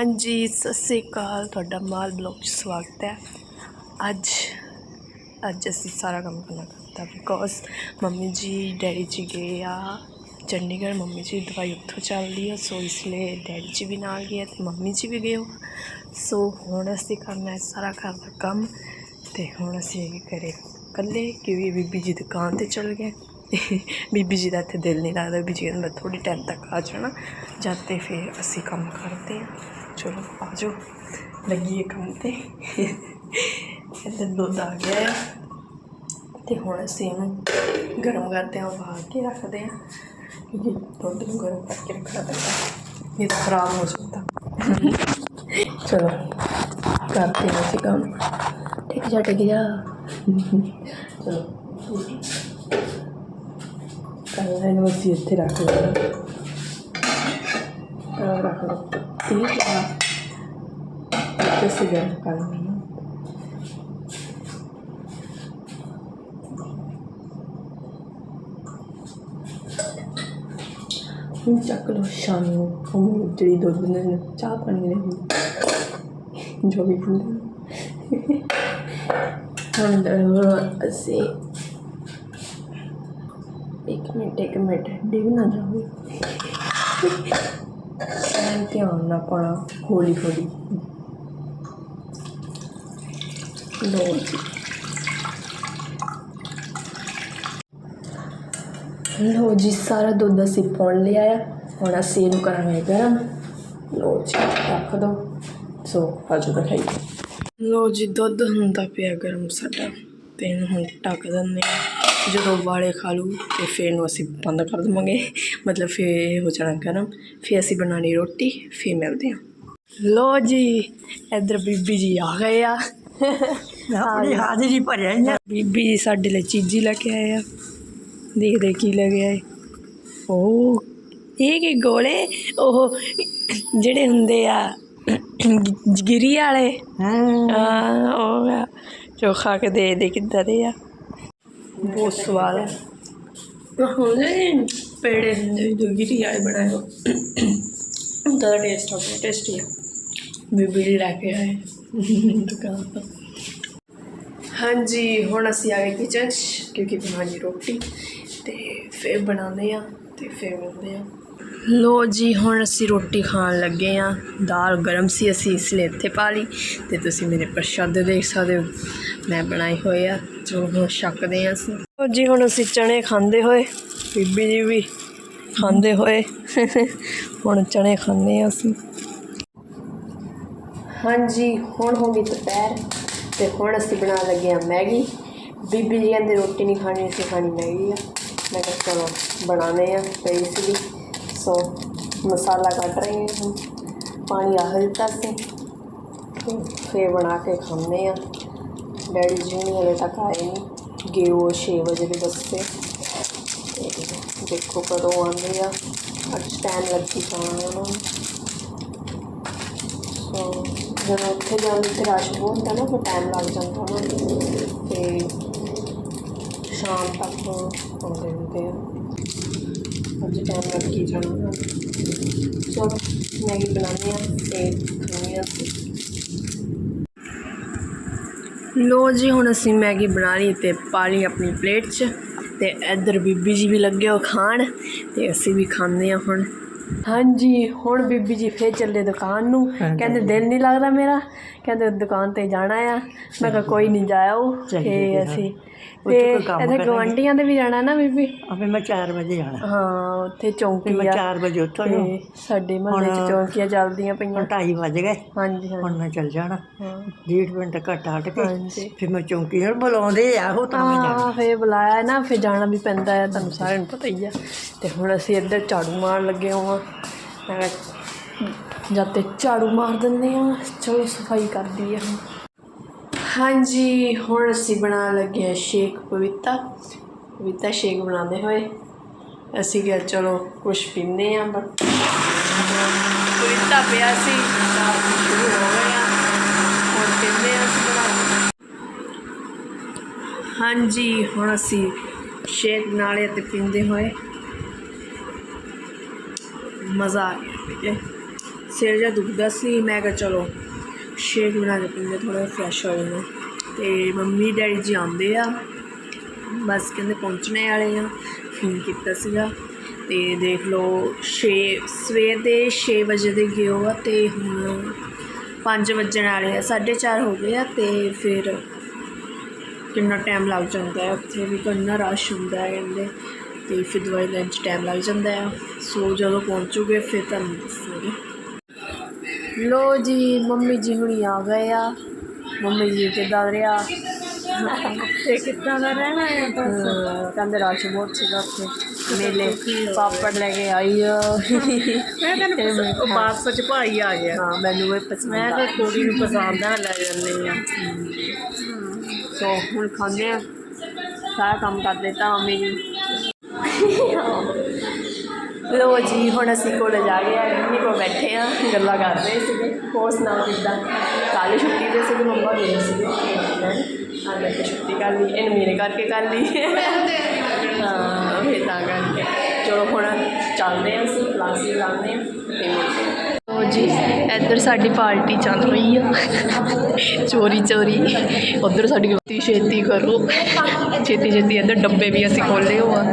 ਹਾਂਜੀ, ਸਤਿ ਸ੍ਰੀ ਅਕਾਲ। ਤੁਹਾਡਾ ਮਾਲ ਬਲੌਗ 'ਚ ਸਵਾਗਤ ਹੈ। ਅੱਜ ਅੱਜ ਅਸੀਂ ਸਾਰਾ ਕੰਮ ਕਰਨਾ ਕਰਤਾ ਬਿਕੋਜ਼ ਮੰਮੀ ਜੀ, ਡੈਡੀ ਜੀ ਗਏ ਆ ਚੰਡੀਗੜ੍ਹ। ਮੰਮੀ ਜੀ, ਦਵਾਈ ਉੱਥੋਂ ਚੱਲਦੀ ਆ ਸੋ ਇਸ ਲਈ ਡੈਡੀ ਜੀ ਵੀ ਨਾਲ ਗਏ ਤੇ ਮੰਮੀ ਜੀ ਵੀ ਗਏ ਹੋ ਸੋ ਹੁਣ ਅਸੀਂ ਕਰਨਾ ਹੈ ਸਾਰਾ ਘਰ ਦਾ ਕੰਮ ਤੇ ਹੁਣ ਅਸੀਂ ਇਹ ਕਰੇ ਇਕੱਲੇ, ਕਿਉਂਕਿ ਬੀਬੀ ਜੀ ਦੁਕਾਨ ਤੇ ਚਲ ਗਏ। ਬੀਬੀ ਜੀ ਦਾ ਇੱਥੇ ਦਿਲ ਨਹੀਂ ਲੱਗਦਾ, ਬੀਬੀ ਜੀ ਕਹਿੰਦੇ ਮੈਂ ਥੋੜੀ ਟਾਈਮ ਤੱਕ ਆ ਜਾਣਾ। ਜਦ ਤੇ ਫਿਰ ਅਸੀਂ ਕੰਮ ਕਰਦੇ ਹਾਂ। ਚਲੋ, ਆ ਜਾਓ। ਲੱਗੀਏ ਕੰਮ ਤੇ। ਇੱਧਰ ਦੁੱਧ ਆ ਗਿਆ ਹੈ ਤੇ ਹੁਣ ਅਸੀਂ ਇਹਨੂੰ ਗਰਮ ਕਰਦੇ ਹਾਂ, ਉਬਾਲ ਕੇ ਰੱਖਦੇ ਹਾਂ। ਕਿਉਂਕਿ ਦੁੱਧ ਨੂੰ ਗਰਮ ਕਰਕੇ ਰੱਖਣਾ ਪੈਂਦਾ। ਇਹ ਤਾਂ ਖਰਾਬ ਹੋ ਸਕਦਾ। ਚਲੋ, ਕਰਦੇ ਹਾਂ ਅਸੀਂ ਕੰਮ। ਠੀਕ ਜਾ ਠੀਕ ਜਾ। ਚਲੋ। ਕੱਲ੍ਹ ਇਹਨੂੰ ਅਸੀਂ ਇੱਥੇ ਰੱਖ ਲੈਣਾ ਰੱਖ ਲਓ। ਠੀਕ ਆ ਇੱਥੇ ਅਸੀਂ ਕਰ ਲੈਣਾ ਹੁਣ ਚੱਕ ਲਓ ਸ਼ਾਮ ਨੂੰ ਉਹ ਜਿਹੜੀ ਦੁੱਧ ਨੇ ਚਾਹ ਪਾਣੀ ਨੇ ਜੋ ਵੀ ਹੁੰਦੇ ਹੁਣ ਦਰ ਅਸੀਂ ਇੱਕ ਮਿੰਟ ਇੱਕ ਮਿੰਟ ਡਿੱਗ ਨਾ ਜਾਵੇ ਧਿਆਨ ਨਾਲ ਪਾਣਾ ਹੌਲੀ ਹੌਲੀ। ਲੋ ਜੀ। ਲੋ ਜੀ, ਸਾਰਾ ਦੁੱਧ ਅਸੀਂ ਪਾਉਣ ਲਿਆ ਆ। ਹੁਣ ਅਸੀਂ ਇਹਨੂੰ ਕਰਾਂਗੇ ਗਰਮ। ਲੋ ਜੀ, ਰੱਖ ਦੋ। ਸੋ ਆਜੋ ਦਿਖਾਈ ਖਾਈ ਲੋ ਜੀ, ਦੁੱਧ ਹੁੰਦਾ ਪਿਆ ਗਰਮ ਸਾਡਾ। ਤੇ ਇਹਨੂੰ ਹੁਣ ਢੱਕ ਦਿੰਦੇ ਹਾਂ ਜਦੋਂ ਵਾਲੇ ਖਾ ਲੂ ਤੇ ਫਿਰ ਇਹਨੂੰ ਅਸੀਂ ਬੰਦ ਕਰ ਦੇਵਾਂਗੇ। ਮਤਲਬ ਫਿਰ ਇਹ ਹੋ ਜਾਣਾ ਗਰਮ। ਫਿਰ ਅਸੀਂ ਬਣਾਣੀ ਰੋਟੀ ਫਿਰ ਮਿਲਦੇ ਹਾਂ। ਲੋ ਜੀ ਇੱਧਰ ਬੀਬੀ ਜੀ ਆ ਗਏ ਆ। ਆਪਣੀ ਹਾਜ਼ਰੀ ਭਰਿਆ ਹੀ ਬੀਬੀ ਜੀ ਸਾਡੇ ਲਈ ਚੀਜ਼ੀ ਲੈ ਕੇ ਆਏ ਆ। ਦੇਖਦੇ ਕੀ ਲੈ ਕੇ ਆਏ। ਉਹ ਇਹ ਕੀ ਗੋਲੇ? ਉਹ ਜਿਹੜੇ ਹੁੰਦੇ ਆ ਗਿਰੀ ਵਾਲੇ। ਹਾਂ। ਆ ਉਹ ਆ। ਜੋ ਖਾ ਕੇ ਦੇ ਦੇ ਕਿੱਦਾਂ ਦੇ ਆ। ਬਹੁਤ ਸਵਾਦ ਹੈ। ਹੁੰਦੇ ਪੇੜੇ ਹੁੰਦੇ ਜੋ ਗਿਰੀ ਵਾਲੇ ਬਣਾਏ ਹੋ। ਟੇਸਟ ਆਉਂਦਾ ਟੇਸਟੀ ਹੈ ਬੀਬੀ ਜੀ ਲੈ ਕੇ ਆਏ। ਦੁਕਾਨ ਤੋਂ। ਹਾਂਜੀ, ਹੁਣ ਅਸੀਂ ਆ ਗਏ ਕਿਚਨ 'ਚ, ਕਿਉਂਕਿ ਬਣਾਉਣੀ ਰੋਟੀ। ਤੇ ਫਿਰ ਬਣਾਉਂਦੇ ਆ ਤੇ ਫਿਰ ਮਿਲਦੇ ਆ ਲੋ ਜੀ, ਹੁਣ ਅਸੀਂ ਰੋਟੀ ਖਾਣ ਲੱਗੇ ਆ ਦਾਲ ਗਰਮ ਸੀ, ਅਸੀਂ ਇਸ ਲਈ ਇੱਥੇ ਪਾ ਲਈ ਤੇ ਤੁਸੀਂ ਮੇਰੇ ਪ੍ਰਸ਼ਾਦੇ ਦੇਖ ਸਕਦੇ ਹੋ। ਮੈਂ ਬਣਾਏ ਹੋਏ ਆ, ਜੋ ਹੁਣ ਛਕਦੇ ਆ ਅਸੀਂ। ਲੋ ਜੀ, ਹੁਣ ਅਸੀਂ ਚਣੇ ਖਾਂਦੇ ਹੋਏ, ਬੀਬੀ ਜੀ ਵੀ ਖਾਂਦੇ ਹੋਏ। ਹੁਣ ਚਣੇ ਖਾਂਦੇ ਆ ਅਸੀਂ। ਹਾਂਜੀ, ਹੁਣ ਹੋ ਗਈ ਦੁਪਹਿਰ ਤੇ ਹੁਣ ਅਸੀਂ ਬਣਾਉਣ ਲੱਗੇ ਆ ਮੈਗੀ। ਬੀਬੀ ਜੀ ਕਹਿੰਦੇ ਰੋਟੀ ਨਹੀਂ ਖਾਣੀ, ਅਸੀਂ ਖਾਣੀ ਮੈਗੀ ਆ। ਮੈਂ ਕਿਹਾ ਚਲੋ ਬਣਾਉਂਦੇ ਆ ਤੇ ਇਸ ਲਈ ਸੋ ਮਸਾਲਾ ਕੱਟ ਰਹੇ ਹਾਂ ਹੁਣ। ਪਾਣੀ ਆਹ ਦਿੱਤਾ ਸੀ। ਤੇ ਫਿਰ ਬਣਾ ਕੇ ਖਾਂਦੇ ਆ ਡੈਡੀ ਜੀ ਨਹੀਂ ਹਲੇ ਤੱਕ ਆਏ ਨਹੀਂ ਗਏ ਉਹ 6 ਵਜੇ ਦੇ ਦੱਸੇ ਤੇ ਦੇਖੋ ਕਦੋਂ ਆਉਂਦੇ ਆ। ਅੱਜ ਟਾਈਮ ਲੱਗੀ ਜਾਣਾ ਉਹਨਾਂ ਨੂੰ। ਸੋ ਜਦੋਂ ਉੱਥੇ ਜਾਣ ਤੇ ਰਸ਼ ਬਹੁਤ ਹੁੰਦਾ ਨਾ, ਫਿਰ ਟਾਈਮ ਲੱਗ ਜਾਂਦਾ ਉਹਨਾਂ ਨੂੰ। ਤੇ ਸ਼ਾਮ ਤੱਕ ਆਉਂਦੇ ਹੁੰਦੇ ਆ। ਅੱਜ ਟਾਈਮ ਲੱਗ ਹੀ ਜਾਣਾ ਚਲੋ ਮੈਗੀ ਬਣਾਉਂਦੇ ਆ ਤੇ ਖਾਂਦੇ ਆ ਲੋ ਜੀ ਹੁਣ ਅਸੀਂ ਮੈਗੀ ਬਣਾ ਲਈ ਤੇ ਪਾ ਲਈ ਆਪਣੀ ਪਲੇਟ 'ਚ। ਤੇ ਇੱਧਰ ਬੀਬੀ ਜੀ ਵੀ ਲੱਗੇ ਹੋ ਖਾਣ ਤੇ ਅਸੀਂ ਵੀ ਖਾਂਦੇ ਆ ਹੁਣ। ਹਾਂਜੀ ਹੁਣ ਬੀਬੀ ਜੀ ਫੇਰ ਚੱਲੇ ਦੁਕਾਨ ਨੂੰ। ਕਹਿੰਦੇ ਦਿਲ ਨਹੀਂ ਲੱਗਦਾ ਮੇਰਾ। ਕਹਿੰਦੇ ਦੁਕਾਨ ਤੇ ਜਾਣਾ ਆ। ਮੈਂ ਕਿਹਾ ਕੋਈ ਨਹੀਂ ਜਾਇਓ। ਤੇ ਗੱਲ। ਅਸੀਂ ਉੱਥੇ ਤੇ ਕੋਈ ਕੰਮ ਇਹਦੇ ਕਰਾਂਗੇ। ਗਵੰਡੀਆਂ ਦੇ ਵੀ ਜਾਣਾ ਨਾ ਬੀਬੀ? ਆਪੇ ਮੈਂ 4 ਵਜੇ ਜਾਣਾ। ਹਾਂ ਉੱਥੇ ਤੇ ਚੌਂਕੀ ਮੈਂ ਆ। 4 ਵਜੇ ਉੱਥੋਂ ਤੇ ਨੂੰ ਸਾਡੇ ਮਹੱਲੇ 'ਚ ਹੁਣ- ਚੌਂਕੀਆਂ ਚੱਲਦੀਆਂ ਪਈਆਂ। ਹੁਣ 2:30 ਵਜ ਗਏ। ਹਾਂਜੀ ਹੁਣ ਹਾਂਜੀ ਮੈਂ ਚੱਲ ਜਾਣਾ। ਹਾਂ। ਡੇਢ ਮਿੰਟ ਘੱਟ ਹਟ ਕੇ ਹਾਂਜੀ। ਫਿਰ ਮੈਂ ਚੌਂਕੀ ਨਾਲ ਬੁਲਾਉਂਦੇ ਆ ਉਹ ਤਾਂ ਮੈਂ ਜਾਣਾ। ਹਾਂ ਫੇਰ ਬੁਲਾਇਆ ਨਾ ਫੇਰ ਜਾਣਾ ਵੀ ਪੈਂਦਾ ਹੈ ਤੁਹਾਨੂੰ ਸਾਰਿਆਂ ਨੂੰ ਪਤਾ ਹੀ ਆ। ਤੇ ਹੁਣ ਅਸੀਂ ਇੱਧਰ ਝਾੜੂ ਮਾਰਨ ਲੱਗੇ ਹਾਂ ਮੈਂ ਕਿਹਾ ਜਦ ਤੇ ਝਾੜੂ ਮਾਰ ਦਿੰਦੇ ਆ। ਚਲੋ ਸਫ਼ਾਈ ਕਰਦੀ ਆ ਹੁਣ। ਹਾਂਜੀ, ਹੁਣ ਅਸੀਂ ਬਣਾਉਣ ਲੱਗੇ ਆ ਸ਼ੇਕ ਪਪੀਤਾ। ਪਪੀਤਾ ਸ਼ੇਕ ਬਣਾਉਂਦੇ ਹੋਏ। ਅਸੀਂ ਕਿਹਾ ਚਲੋ ਕੁਛ ਪੀਂਦੇ ਆ ਬਟ ਪਪੀਤਾ ਪਿਆ ਸੀ। ਸ਼ੁਰੂ ਹੋ ਗਏ ਹੁਣ ਪੀਂਦੇ ਆ ਅਸੀਂ ਬਣਾ ਹਾਂਜੀ, ਹੁਣ ਅਸੀਂ ਸ਼ੇਕ ਬਣਾ ਲਿਆ ਤੇ ਪੀਂਦੇ ਹੋਏ। ਮਜ਼ਾ ਆ ਗਿਆ। ਸਿਰ ਜਿਹਾ ਦੁਖਦਾ ਸੀ। ਮੈਂ ਕਿਹਾ ਚਲੋ ਸ਼ੇਕ ਬਣਾ ਕੇ ਪੀਂਦੇ ਥੋੜਾ ਫਰੈਸ਼ ਹੋ ਜਾਂਦਾ ਤੇ ਮੰਮੀ ਡੈਡੀ ਜੀ ਆਉਂਦੇ ਆ, ਬਸ ਕਹਿੰਦੇ ਪਹੁੰਚਣੇ ਵਾਲੇ ਆ ਫੋਨ ਕੀਤਾ ਸੀਗਾ। ਤੇ ਦੇਖ ਲਓ 6 ਸਵੇਰ ਦੇ 6 ਵਜੇ ਦੇ ਗਏ ਹੋ ਆ ਤੇ ਹੁਣ 5 ਵੱਜਣ ਵਾਲੇ ਆ 4:30 ਹੋ ਗਏ ਆ ਤੇ ਫਿਰ ਕਿੰਨਾ ਟਾਈਮ ਲੱਗ ਜਾਂਦਾ ਹੈ ਉੱਥੇ ਵੀ ਕਿੰਨਾ ਰਸ਼ ਹੁੰਦਾ ਹੈ ਕਹਿੰਦੇ। ਤੇ ਫਿਰ ਦਵਾਈ ਲੈਣ 'ਚ ਟਾਈਮ ਲੱਗ ਜਾਂਦਾ ਹੈ ਸੋ ਜਦੋਂ ਪਹੁੰਚੂਗੇ ਫਿਰ ਤੁਹਾਨੂੰ ਦੱਸਾਂਗੇ। ਲੋ ਜੀ ਮੰਮੀ ਜੀ ਹੁਣੀ ਆ ਗਏ ਆ। ਮੰਮੀ ਜੀ ਕਿੱਦਾਂ ਰਿਹਾ ਤੇ ਕਿੱਦਾਂ ਦਾ ਰਹਿਣਾ ਹੈ ਹਾਂ, ਕਹਿੰਦੇ ਰਸ਼ ਬਹੁਤ ਸੀਗਾ ਉੱਥੇ। ਮੇਲੇ ਪਾਪੜ ਲੈ ਕੇ ਆਈ ਆ। ਮੈਂ ਤੈਨੂੰ ਬਾਤ ਸੱਚ ਭਾਈ ਆ ਗਿਆ। ਹਾਂ ਮੈਨੂੰ ਵੀ ਪਸੰਦ ਮੈਂ ਤਾਂ ਕੁੜੀ ਨੂੰ ਪਸੰਦ ਆ ਲੈ ਜਾਂਦੀ ਆ। ਸੋ ਹੁਣ ਖਾਂਦੇ ਆ। ਸਾਰਾ ਕੰਮ ਕਰ ਦਿੱਤਾ ਮੰਮੀ ਜੀ। ਲੋ ਜੀ, ਹੁਣ ਅਸੀਂ ਕੋਲ ਜਾ ਗਏ ਆ ਮੰਮੀ ਕੋਲ ਬੈਠੇ ਆ ਗੱਲਾਂ ਕਰ ਰਹੇ ਸੀਗੇ। ਹੋਰ ਸੁਣਾਓ ਕਿੱਦਾਂ? ਕੱਲ੍ਹ ਛੁੱਟੀ ਤੇ ਸੀਗੇ, ਮੰਮਾ ਗਏ ਸੀਗੇ। ਹੈਂ? ਆ ਮੈਂ ਤੇ ਛੁੱਟੀ ਕਰ ਲਈ, ਇਹਨੇ ਮੇਰੇ ਕਰਕੇ ਕਰ ਲਈ। ਹਾਂ, ਫਿਰ ਤਾਂ ਕਰਕੇ। ਚਲੋ, ਹੁਣ ਚੱਲਦੇ ਹਾਂ ਅਸੀਂ ਕਲਾਸ ਵੀ ਲਾਉਂਦੇ ਹਾਂ, ਤੇ ਮਿਲਦੇ ਲੋ ਜੀ, ਇੱਧਰ ਸਾਡੀ ਪਾਰਟੀ ਚੱਲ ਰਹੀ ਆ। ਚੋਰੀ ਚੋਰੀ। ਉੱਧਰ ਸਾਡੀ ਗਲਤੀ, ਛੇਤੀ ਕਰੋ। ਛੇਤੀ ਛੇਤੀ ਇੱਧਰ ਡੱਬੇ ਵੀ ਅਸੀਂ ਖੋਲੇ ਹੋ ਆ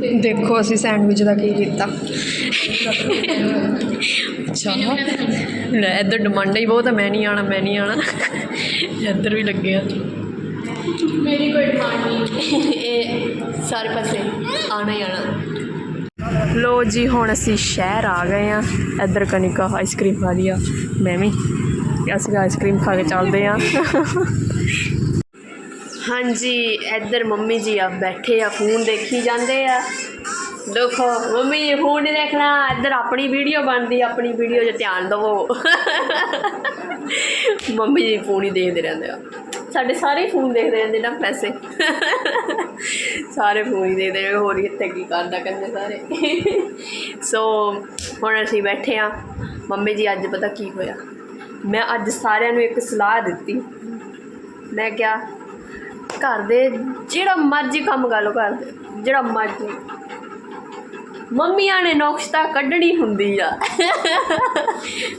ਦੇਖੋ ਅਸੀਂ ਸੈਂਡਵਿਚ ਦਾ ਕੀ ਕੀਤਾ। ਅੱਛਾ। ਲੈ ਇੱਧਰ ਡਿਮਾਂਡ ਹੀ ਬਹੁਤ ਹੈ ਮੈਂ ਨਹੀਂ ਆਣਾ ਮੈਂ ਨਹੀਂ ਆਣਾ ਇੱਧਰ ਵੀ ਲੱਗੇ ਆ। ਮੇਰੀ ਕੋਈ ਡਿਮਾਂਡ ਨਹੀਂ। ਇਹ ਸਾਰੇ ਪਾਸੇ ਆਣਾ ਹੀ ਆਣਾ ਲੋ ਜੀ ਹੁਣ ਅਸੀਂ ਸ਼ਹਿਰ ਆ ਗਏ ਆ। ਇੱਧਰ ਕਨਿਕਾ ਆਈਸਕ੍ਰੀਮ ਖਾ ਲਈ ਆ। ਮੈਂ ਵੀ। ਅਸੀਂ ਆਈਸਕ੍ਰੀਮ ਖਾ ਕੇ ਚੱਲਦੇ ਆ। ਹਾਂਜੀ, ਇੱਧਰ ਮੰਮੀ ਜੀ ਆ ਬੈਠੇ ਆ, ਫੋਨ ਦੇਖੀ ਜਾਂਦੇ ਆ। ਦੇਖੋ, ਮੰਮੀ ਜੀ ਫੋਨ ਨਹੀਂ ਦੇਖਣਾ, ਇੱਧਰ ਆਪਣੀ ਵੀਡੀਓ ਬਣਦੀ, ਆਪਣੀ ਵੀਡੀਓ 'ਚ ਧਿਆਨ ਦਿਵੋ। ਮੰਮੀ ਜੀ ਫੋਨ ਹੀ ਦੇਖਦੇ ਰਹਿੰਦੇ ਆ। ਸਾਡੇ ਸਾਰੇ ਫੋਨ ਦੇਖਦੇ ਰਹਿੰਦੇ ਨਾ ਪੈਸੇ। ਸਾਰੇ ਫੋਨ ਹੀ ਦੇਖਦੇ ਨੇ, ਹੋਰ ਕਿੱਥੇ ਕੀ ਕਰਦਾ ਕਹਿੰਦੇ ਸਾਰੇ। ਸੋ ਹੁਣ ਅਸੀਂ ਬੈਠੇ ਆ। ਮੰਮੀ ਜੀ, ਅੱਜ ਪਤਾ ਕੀ ਹੋਇਆ? ਮੈਂ ਅੱਜ ਸਾਰਿਆਂ ਨੂੰ ਇੱਕ ਸਲਾਹ ਦਿੱਤੀ। ਮੈਂ ਕਿਹਾ ਘਰ ਦੇ ਜਿਹੜਾ ਮਰਜ਼ੀ ਕੰਮ ਕਰ ਲਓ ਘਰ ਦੇ ਜਿਹੜਾ ਮਰਜ਼ੀ। ਮੰਮੀਆਂ ਨੇ ਨੁਕਸ ਕੱਢਣੀ ਹੁੰਦੀ ਆ।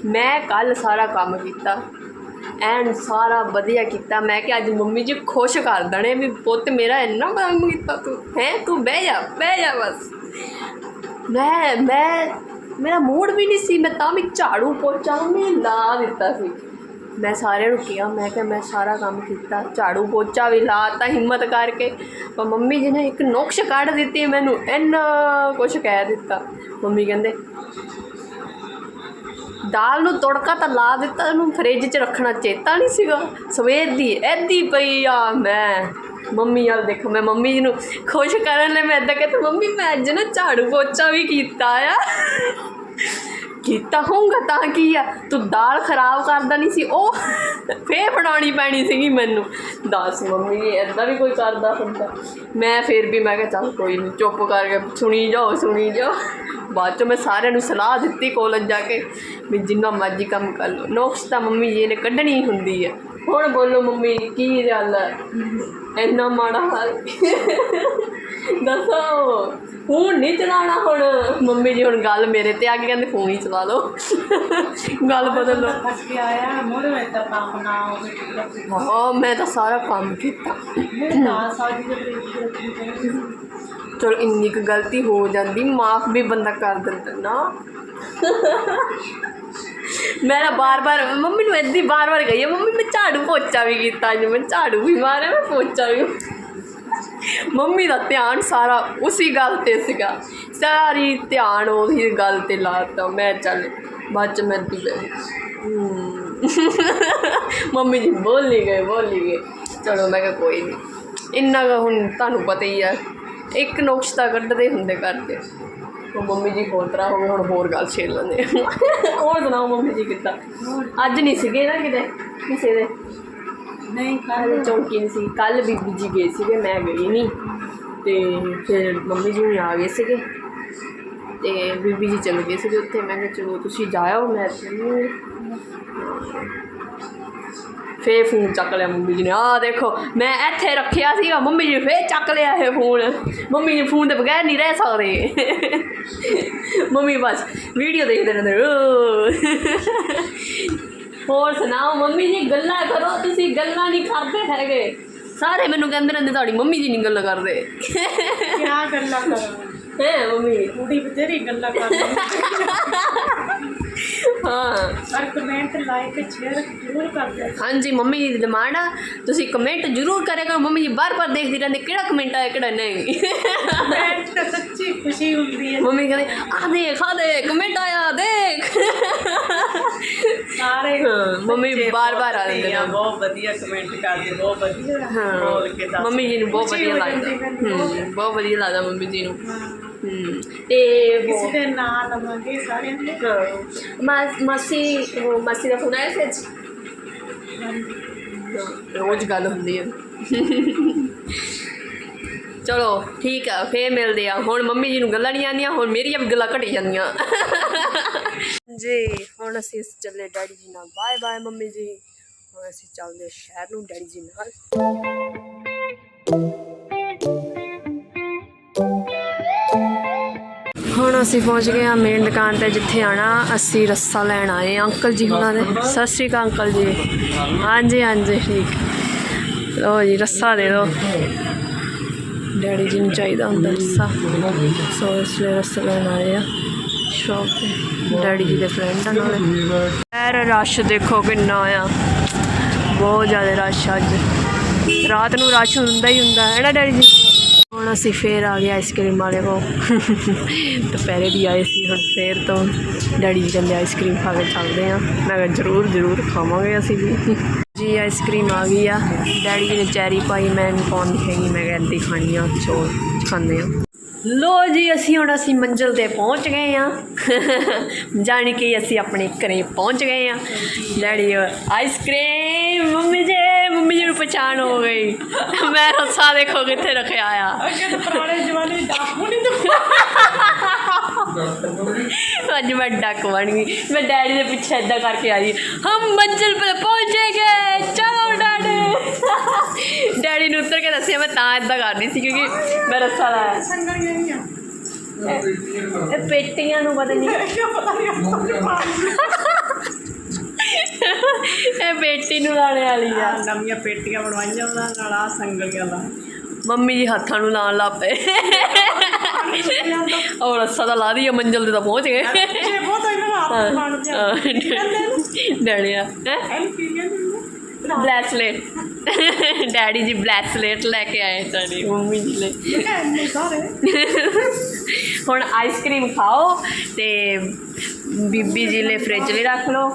ਮੈਂ ਕੱਲ ਸਾਰਾ ਕੰਮ ਕੀਤਾ, ਐਨ ਸਾਰਾ ਵਧੀਆ ਕੀਤਾ। ਮੈਂ ਕਿ ਅੱਜ ਮੰਮੀ ਜੀ ਖੁਸ਼ ਕਰ ਦੇਣੇ ਵੀ ਪੁੱਤ ਮੇਰਾ ਇੰਨਾ ਕੰਮ ਕੀਤਾ ਤੂੰ। ਹੈ, ਤੂੰ ਬਹਿ ਜਾ ਬਹਿ ਜਾ ਬਸ। ਮੈਂ ਮੈਂ, ਮੇਰਾ ਮੂਡ ਵੀ ਨਹੀਂ ਸੀ, ਮੈਂ ਤਾਂ ਵੀ ਝਾੜੂ ਪੋਚਾ ਉਹਨੇ ਲਾ ਦਿੱਤਾ ਸੀ। ਮੈਂ ਸਾਰਿਆਂ ਨੂੰ ਕਿਹਾ ਮੈਂ ਕਿਹਾ ਮੈਂ ਸਾਰਾ ਕੰਮ ਕੀਤਾ, ਝਾੜੂ ਪੋਚਾ ਵੀ ਲਾਤਾ ਹਿੰਮਤ ਕਰਕੇ। ਪਰ ਮੰਮੀ ਜੀ ਨੇ ਇੱਕ ਨੁਕਸ਼ ਕੱਢ ਦਿੱਤੀ ਮੈਨੂੰ, ਇੰਨਾ ਕੁਝ ਕਹਿ ਦਿੱਤਾ। ਮੰਮੀ ਕਹਿੰਦੇ, ਦਾਲ ਨੂੰ ਤੜਕਾ ਤਾਂ ਲਾ ਦਿੱਤਾ, ਉਹਨੂੰ ਫ੍ਰਿਜ 'ਚ ਰੱਖਣਾ ਚੇਤਾ ਨਹੀਂ ਸੀਗਾ। ਸਵੇਰ ਦੀ ਐਦੀ ਪਈ ਆ ਮੈਂ। ਮੰਮੀ ਵਾਲ ਦੇਖੋ, ਮੈਂ ਮੰਮੀ ਜੀ ਨੂੰ ਖੁਸ਼ ਕਰਨ ਲਈ ਮੈਂ ਇੱਦਾਂ ਕਹਿੰਦਾ ਮੰਮੀ ਮੈਂ ਅੱਜ ਨਾ ਝਾੜੂ ਪੋਚਾ ਵੀ ਕੀਤਾ ਆ। ਕੀਤਾ ਹੋਊਗਾ ਤਾਂ ਕੀ ਆ? ਤੂੰ ਦਾਲ ਖਰਾਬ ਕਰਦਾ ਨਹੀਂ ਸੀ, ਉਹ ਫੇਰ ਬਣਾਉਣੀ ਪੈਣੀ ਸੀਗੀ ਮੈਨੂੰ। ਦੱਸ ਮੰਮੀ ਐਦਾਂ ਵੀ ਕੋਈ ਕਰਦਾ ਹੁੰਦਾ। ਮੈਂ ਫਿਰ ਵੀ ਮੈਂ ਕਿਹਾ ਚੱਲ ਕੋਈ ਨਹੀਂ ਚੁੱਪ ਕਰਕੇ ਸੁਣੀ ਜਾਓ ਸੁਣੀ ਜਾਓ। ਬਾਅਦ ਚ ਮੈਂ ਸਾਰਿਆਂ ਨੂੰ ਸਲਾਹ ਦਿੱਤੀ ਕਾਲਜ ਜਾ ਕੇ, ਵੀ ਜਿੰਨਾ ਮਰਜ਼ੀ ਕੰਮ ਕਰ ਲਓ। ਨੋਕਸ ਤਾਂ ਮੰਮੀ ਜੀ ਨੇ ਕੱਢਣੀ ਹੁੰਦੀ ਹੈ ਹੁਣ ਬੋਲੋ ਮੰਮੀ ਕੀ ਗੱਲ ਹੈ ਇੰਨਾ ਮਾੜਾ ਹਾਲ। ਦੱਸੋ ਫੋਨ ਨਹੀਂ ਚਲਾਉਣਾ ਹੁਣ? ਮੰਮੀ ਜੀ ਹੁਣ ਗੱਲ ਮੇਰੇ ਤੇ ਆ ਕੇ ਕਹਿੰਦੇ ਫੋਨ ਹੀ ਚਲਾ ਲਓ। ਗੱਲ ਬਦਲ ਲਓ। ਫਸ ਕੇ ਆਇਆ ਮੋੜੇ ਵਿੱਚ ਤਾਂ ਕੰਮ ਨਾ ਹੋਵੇ ਹਾਂ ਮੈਂ ਤਾਂ ਸਾਰਾ ਕੰਮ ਕੀਤਾ। ਸਾਡੀ ਰੱਖੀ ਚਲੋ ਇੰਨੀ ਕੁ ਗਲਤੀ ਹੋ ਜਾਂਦੀ ਮਾਫ ਵੀ ਬੰਦਾ ਕਰ ਦਿੰਦਾ ਨਾ। ਮੈਂ ਨਾ ਬਾਰ-ਬਾਰ ਮੰਮੀ ਨੂੰ ਇੱਦੀ ਬਾਰ-ਬਾਰ ਕਹੀ ਮੰਮੀ ਮੈਂ ਝਾੜੂ ਪੋਚਾ ਵੀ ਕੀਤਾ ਅੱਜ, ਮੈਂ ਝਾੜੂ ਵੀ ਮਾਰਿਆ, ਮੈਂ ਪੋਚਾ ਵੀ ਮੰਮੀ ਦਾ ਧਿਆਨ ਸਾਰਾ ਉਸੇ ਗੱਲ ਤੇ ਸੀਗਾ। ਸਾਰੀ ਧਿਆਨ ਉਹੀ ਗੱਲ ਤੇ ਲਾਤਾ। ਮੈਂ ਚੱਲ, ਬਾਅਦ ਚ ਮੈਂ ਦੀ ਮੰਮੀ ਜੀ ਬੋਲ ਨਹੀਂ ਗਏ, ਬੋਲ ਨਹੀਂ ਗਏ। ਚਲੋ ਮੈਂ ਕਿਹਾ ਕੋਈ ਨਹੀਂ ਇੰਨਾ ਕੁ ਹੁਣ ਤੁਹਾਨੂੰ ਪਤਾ ਹੀ ਆ। ਇੱਕ ਨੁਕਸ ਤਾਂ ਕੱਢਦੇ ਹੁੰਦੇ ਕਰਦੇ। ਉਹ ਮੰਮੀ ਜੀ ਹੋਰ ਤਰ੍ਹਾਂ ਹੋ ਗਏ ਹੁਣ ਹੋਰ ਗੱਲ ਛੇੜ ਲੈਂਦੇ ਹੋਰ ਸੁਣਾਓ ਮੰਮੀ ਜੀ ਕਿੱਦਾਂ? ਅੱਜ ਨਹੀਂ ਸੀਗੇ ਨਾ ਕਿਤੇ? ਕਿਸੇ ਦੇ? ਨਹੀਂ ਕੱਲ ਚੌਂਕੀ ਨਹੀਂ ਸੀ। ਕੱਲ ਬੀਬੀ ਜੀ ਗਏ ਸੀਗੇ ਮੈਂ ਗਈ ਨਹੀਂ। ਤੇ ਫਿਰ ਮੰਮੀ ਜੀ ਵੀ ਆ ਗਏ ਸੀਗੇ। ਤੇ ਬੀਬੀ ਜੀ ਚਲੇ ਗਏ ਸੀਗੇ ਉੱਥੇ। ਮੈਂ ਕਿਹਾ ਚਲੋ ਤੁਸੀਂ ਜਾਇਓ ਮੈਂ ਚੱਲੀ। ਫੇਰ ਫੋਨ ਚੱਕ ਲਿਆ ਮੰਮੀ ਜੀ ਨੇ। ਆਹ ਦੇਖੋ ਮੈਂ ਇੱਥੇ ਰੱਖਿਆ ਸੀਗਾ ਮੰਮੀ ਜੀ ਫੇਰ ਚੱਕ ਲਿਆ ਇਹ ਫੋਨ। ਮੰਮੀ ਜੀ ਫੋਨ ਦੇ ਬਗੈਰ ਨਹੀਂ ਰਹਿ ਸਕਦੇ। ਮੰਮੀ ਬਸ ਵੀਡੀਓ ਦੇਖਦੇ ਰਹਿੰਦੇ। ਹੋਰ ਸੁਣਾਓ ਮੰਮੀ ਜੀ ਗੱਲਾਂ ਕਰੋ ਤੁਸੀਂ ਗੱਲਾਂ ਨਹੀਂ ਕਰਦੇ ਹੈਗੇ। ਸਾਰੇ ਮੈਨੂੰ ਕਹਿੰਦੇ ਰਹਿੰਦੇ ਤੁਹਾਡੀ ਮੰਮੀ ਜੀ ਨਹੀਂ ਗੱਲਾਂ ਕਰਦੇ। ਕਿਆ ਗੱਲਾਂ ਕਰਾਂ? ਹੈ ਮੰਮੀ? ਕੁੜੀ ਬਥੇਰੀ ਗੱਲਾਂ ਕਰਦੀ। ਹਾਂ। ਪਰ ਕਮੈਂਟ ਲਾਈਕ ਸ਼ੇਅਰ ਜ਼ਰੂਰ ਕਰ ਦਿਓ। ਹਾਂਜੀ ਮੰਮੀ ਦੀ ਡਿਮਾਂਡ ਆ। ਤੁਸੀਂ ਕਮੈਂਟ ਜ਼ਰੂਰ ਕਰਿਆ ਕਰੋ। ਮੰਮੀ ਜੀ ਬਾਰ-ਬਾਰ ਦੇਖਦੀ ਰਹਿੰਦੇ ਕਿਹੜਾ ਕਮੈਂਟ ਆਇਆ ਕਿਹੜਾ ਨਹੀਂ। ਕਮੈਂਟ ਤਾਂ ਸੱਚੀ ਖੁਸ਼ੀ ਹੁੰਦੀ ਹੈ। ਮੰਮੀ ਕਹਿੰਦੇ ਆ ਦੇਖ ਆ ਦੇਖ ਕਮੈਂਟ ਆਇਆ ਦੇਖ। ਸਾਰੇ ਹਾਂ, ਮੰਮੀ ਬੱਚੇ ਬਾਰ-ਬਾਰ ਆ ਬਹੁਤ ਜਾਂਦੇ ਨੇ। ਵਧੀਆ, ਬਹੁਤ ਵਧੀਆ ਕਮੈਂਟ ਕਰਦੇ ਬਹੁਤ ਵਧੀਆ ਹਾਂ ਬੋਲ ਕੇ ਦੱਸ ਮੰਮੀ ਜੀ ਨੂੰ ਬਹੁਤ ਵਧੀਆ ਹੋ ਲੱਗਦਾ। ਹੂੰ ਬਹੁਤ ਵਧੀਆ ਲੱਗਦਾ ਮੰਮੀ ਜੀ ਨੂੰ। ਹਾਂ। ਹੂੰ ਤੇ ਕਿਸੇ ਉਹ- ਦੇ ਨਾਂ ਲਵਾਂਗੇ ਸਾਰਿਆਂ ਦੇ? ਹਾਂ ਮਾ- ਮਾਸੀ ਉਹ ਮਾਸੀ ਦਾ ਫੋਨ ਆਇਆ ਸੀ ਅੱਜ? ਰੋਜ਼ ਗੱਲ ਹੁੰਦੀ ਹੈ ਚਲੋ, ਠੀਕ ਆ, ਫੇਰ ਮਿਲਦੇ ਆ। ਹੁਣ ਮੰਮੀ ਜੀ ਨੂੰ ਗੱਲਾਂ ਨਹੀਂ ਆਉਂਦੀਆਂ, ਹੁਣ ਮੇਰੀਆਂ ਵੀ ਗੱਲਾਂ ਘਟੀ ਜਾਂਦੀਆਂ। ਜੀ, ਹੁਣ ਅਸੀਂ ਚੱਲੇ ਡੈਡੀ ਜੀ ਨਾਲ। ਬਾਏ ਬਾਏ ਮੰਮੀ ਜੀ। ਹੁਣ ਅਸੀਂ ਚੱਲਦੇ ਸ਼ਹਿਰ ਨੂੰ ਡੈਡੀ ਜੀ ਨਾਲ। ਹੁਣ ਅਸੀਂ ਪਹੁੰਚ ਗਏ ਹਾਂ ਮੇਨ ਦੁਕਾਨ ਤੇ, ਜਿੱਥੇ ਆਣਾ ਅਸੀਂ ਰੱਸਾ ਲੈਣ ਆਏ ਅੰਕਲ ਜੀ ਹੁਣਾਂ ਦੇ। ਸਤਿ ਸ਼੍ਰੀ ਅਕਾਲ, ਅੰਕਲ ਜੀ। ਹਾਂਜੀ ਹਾਂਜੀ, ਠੀਕ। ਲੋ ਜੀ, ਰੱਸਾ ਦੇ ਦਿਓ। ਡੈਡੀ ਜੀ ਨੂੰ ਚਾਹੀਦਾ ਹੁੰਦਾ ਰੱਸਾ ਸੋ ਇਸ ਲਈ ਰੱਸਾ ਲੈਣ ਆਏ ਆ। ਸ਼ੌਪ ਤੇ ਡੈਡੀ ਜੀ ਦੇ ਫਰੈਂਡ ਆ ਨਾਲੇ। ਐਰ ਰਸ਼ ਦੇਖੋ ਕਿੰਨਾ ਆ। ਬਹੁਤ ਜ਼ਿਆਦਾ ਰਸ਼ ਅੱਜ। ਰਾਤ ਨੂੰ ਰਸ਼ ਹੁੰਦਾ ਹੀ ਹੁੰਦਾ ਹੈ ਨਾ ਡੈਡੀ ਜੀ? ਹੁਣ ਅਸੀਂ ਫੇਰ ਆ ਗਏ ਆਈਸਕ੍ਰੀਮ ਵਾਲੇ ਕੋ ਦੁਪਹਿਰੇ ਵੀ ਆਏ ਸੀ ਹੁਣ ਫੇਰ ਤੋਂ ਡੈਡੀ ਜੀ ਕਹਿੰਦੇ ਆਈਸਕ੍ਰੀਮ ਖਾ ਕੇ ਚੱਲਦੇ ਆ। ਮੈਂ ਕਿਹਾ ਜ਼ਰੂਰ ਜ਼ਰੂਰ ਖਾਵਾਂਗੇ ਅਸੀਂ ਵੀ। ਜੀ ਆਈਸਕ੍ਰੀਮ ਆ ਗਈ ਆ। ਡੈਡੀ ਜੀ ਨੇ ਚੈਰੀ ਪਾਈ ਮੈਂ ਪਾਉਣੀ ਹੈਗੀ ਮੈਂ ਕਿਹਾ ਹੀ ਖਾਣੀ ਆ ਚੋ ਖਾਂਦੇ ਆ ਲੋ ਜੀ ਅਸੀਂ ਹੁਣ ਅਸੀਂ ਮੰਜ਼ਿਲ ਤੇ ਪਹੁੰਚ ਗਏ ਆ ਜਾਣੀ ਕਿ ਅਸੀਂ ਆਪਣੇ ਘਰੇ ਪਹੁੰਚ ਗਏ ਆ daddy ice cream mummy ji mummy ji ਨੂੰ ਪਛਾਣ ਹੋ ਗਈ। ਮੈਂ ਰੱਸਾ ਦੇਖੋ ਕਿੱਥੇ ਰੱਖਿਆ ਆ। ਅੱਗੇ ਤਾਂ ਪੁਰਾਣੇ ਜ਼ਮਾਨੇ ਦੀ ਡਾਕੂ ਨਹੀਂ ਅੱਜ ਮੈਂ ਡੱਕ ਬਣ ਗਈ। ਮੈਂ ਡੈਡੀ ਦੇ ਪਿੱਛੇ ਏਦਾਂ ਕਰਕੇ ਆਈ ਹਮ ਮੰਜ਼ਿਲ ਪਰ ਪਹੁੰਚੇ ਗਏ। ਚਲੋ ਡੈਡੀ। ਡੈਡੀ ਨੂੰ ਉੱਤਰ ਕੇ ਦੱਸਿਆ ਮੈਂ ਤਾਂ ਏਦਾਂ ਕਰਦੀ ਸੀ ਕਿਉਂਕਿ ਮੈਂ ਰੱਸਾ ਲਾਇਆ। ਸੰਗਲ ਗਈਆਂ ਇਹ ਪੇਟੀਆਂ ਨੂੰ ਪਤਾ ਨਹੀਂ। ਕਿਉਂ ਪਤਾ ਨਹੀਂ ਇਹ ਬੇਟੀ ਨੂੰ ਲਾਣੇ ਵਾਲੀ ਆ। ਨਵੀਆਂ ਪੇਟੀਆਂ ਬਣਵਾਈਆਂ ਉਹਨਾਂ ਨਾਲ ਆ ਸੰਗਲੀਆਂ ਦਾ। ਮੰਮੀ ਜੀ ਹੱਥਾਂ ਨੂੰ ਲਾਣ ਲੱਗ ਔਰ ਰੱਸਾ ਤਾਂ ਲਾ ਦੀ ਮੰਜ਼ਲ ਤੇ ਤਾਂ ਪਹੁੰਚ ਗਏ। ਜੇ ਬਹੁਤ ਇਹਨਾਂ ਬਲੈਸਲੇਟ ਡੈਡੀ ਜੀ ਬਲੈਸਲੇਟ ਲੈ ਕੇ ਆਏ ਸਾਡੀ ਮੰਮੀ ਜੀ ਲਈ। ਹੁਣ ਆਈਸਕ੍ਰੀਮ ਖਾਓ ਤੇ ਬੀਬੀ ਜੀ ਲਈ ਫ੍ਰਿਜ ਲਈ ਰੱਖ ਲਓ।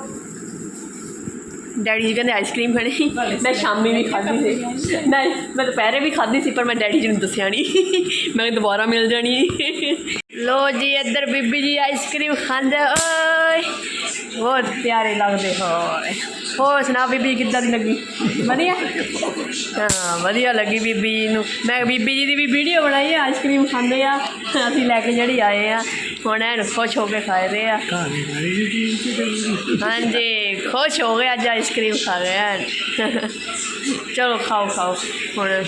ਡੈਡੀ ਜੀ ਕਹਿੰਦੇ ਆਈਸਕ੍ਰੀਮ ਖਾਣੀ ਮੈਂ ਸ਼ਾਮੀ ਵੀ ਖਾਧੀ ਸੀ। ਨਹੀਂ ਮੈਂ ਦੁਪਹਿਰੇ ਵੀ ਖਾਧੀ ਸੀ, ਪਰ ਮੈਂ ਡੈਡੀ ਜੀ ਨੂੰ ਦੱਸਿਆ ਨਹੀਂ ਮੈਂ ਦੁਬਾਰਾ ਮਿਲ ਜਾਣੀ। ਲੋ ਜੀ, ਇੱਧਰ ਬੀਬੀ ਜੀ ਆਈਸਕ੍ਰੀਮ ਖਾਂਦੇ, ਓਏ। ਬਹੁਤ ਪਿਆਰੇ ਲੱਗਦੇ, ਹੋਏ। ਹੋਰ ਸੁਣਾ ਬੀਬੀ, ਕਿੱਦਾਂ ਦੀ ਲੱਗੀ? ਵਧੀਆ? ਹਾਂ, ਵਧੀਆ ਲੱਗੀ ਬੀਬੀ ਜੀ ਨੂੰ। ਮੈਂ ਬੀਬੀ ਜੀ ਦੀ ਵੀ ਵੀਡੀਓ ਬਣਾਈ ਹੈ ਆਈਸਕ੍ਰੀਮ ਖਾਂਦੇ ਆ। ਅਸੀਂ ਲੈ ਕੇ ਜਿਹੜੀ ਆਏ ਆ, ਹੁਣ ਐਨ ਖੁਸ਼ ਹੋ ਕੇ ਖਾਏ ਰਹੇ ਆ। ਹਾਂਜੀ, ਖੁਸ਼ ਹੋ ਗਏ ਅੱਜ ਆਈਸਕ੍ਰੀਮ ਖਾ ਗਏ ਐਨ। ਚਲੋ ਖਾਓ ਖਾਓ। ਹੁਣ